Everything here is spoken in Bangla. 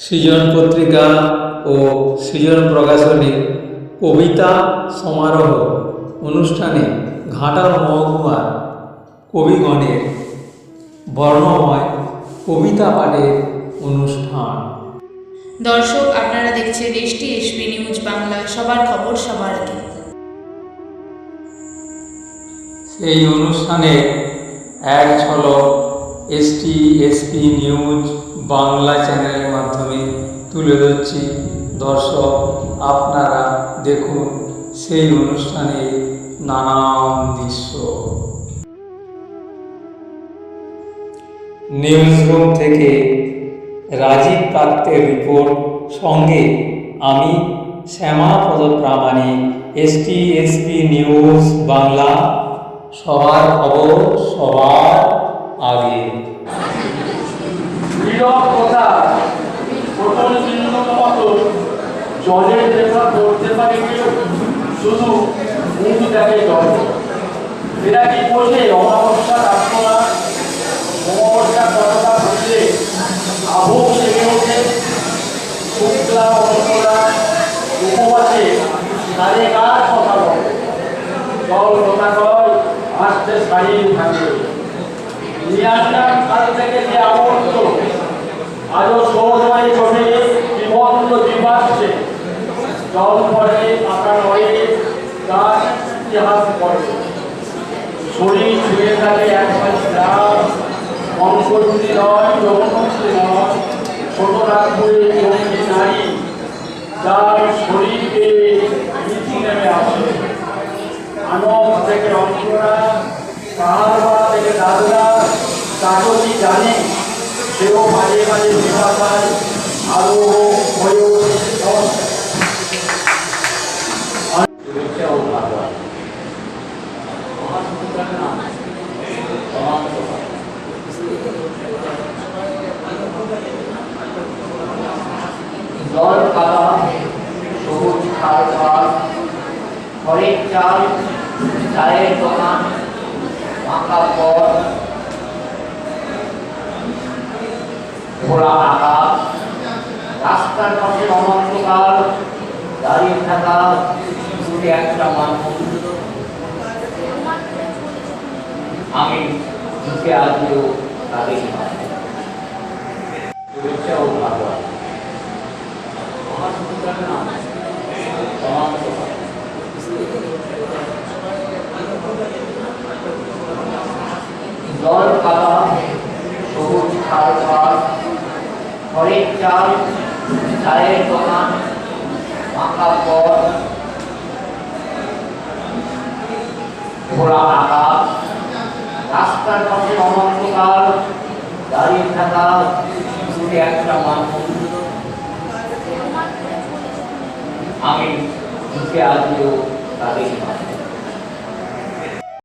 সৃজন পত্রিকা ও সৃজন প্রকাশনী কবিতা সমারোহ অনুষ্ঠানে ঘাটাল মহকুমার কবিগণের বর্ণময় কবিতা পাঠের অনুষ্ঠান। দর্শক আপনারা দেখছেন এসটি এসপি নিউজ বাংলা সবার খবর সবার আগে। সেই অনুষ্ঠানে এক ঝলক এসটি এসপি নিউজ বাংলা চ্যানেলের মাধ্যমে তুলে ধরছি। দর্শক, আপনারা দেখুন সেই অনুষ্ঠানে নানান দৃশ্য। নিউজরুম থেকে রাজীব পাত্রের রিপোর্ট সঙ্গে আমি Shyamapada Pramanik ST SP news Bangla. সবার খবর সবার আগে। নীরব কথা। প্রথম চিহ্নত মতো জলের দেখা করতে পারে কেউ শুধু মুখ দেখে জল। এরা কি বোঝে? অমাবস্যা রাত্রা অমাবস্যা কথা বুঝলে অন্তরা উপবাসে, তারে কার কথা বলে? জল, কথা কয় আসতে শাড়ি থাকে। নিয়ান্ডার কাল থেকে যে আবর্ত আজও সৌরময় ঘটে বিমন্দ বিভাসছে জল পড়ে আকার নড়ে ইতিহাস পড়ে শরীর ছুঁয়ে থাকে একবার গ্রাম অঙ্কটি নয় যৌনশ্রী নয় ছোট নাগপুরে জঙ্গি নারী যার শরীরকে নীতি নেমে আসে। আনব থেকে অন্তরা, পাহাড় থেকে দাদরা জানে? সেও মাঝে মাঝে পায়, আরও হয়ে জল কাদা সবুজ খাল খাল হরেক চাল, চায়ের দোকান আঁকা পথ ঘোড়া আকাশ রাস্তার পাশে অনন্তকাল দাঁড়িয়ে থাকা দূরে একটা মানুষ আমি ঢুকে আসলেও তাদের জল কাদা সবুজ খাল খাল হরেক চাল চায়ের দোকান আঁকা পথ ঘোড়া আকাশ রাস্তার পাশে অনন্তকাল দাঁড়িয়ে থাকা দূরে একটা মানুষ। আমি ঢুকে আসলেও তাদের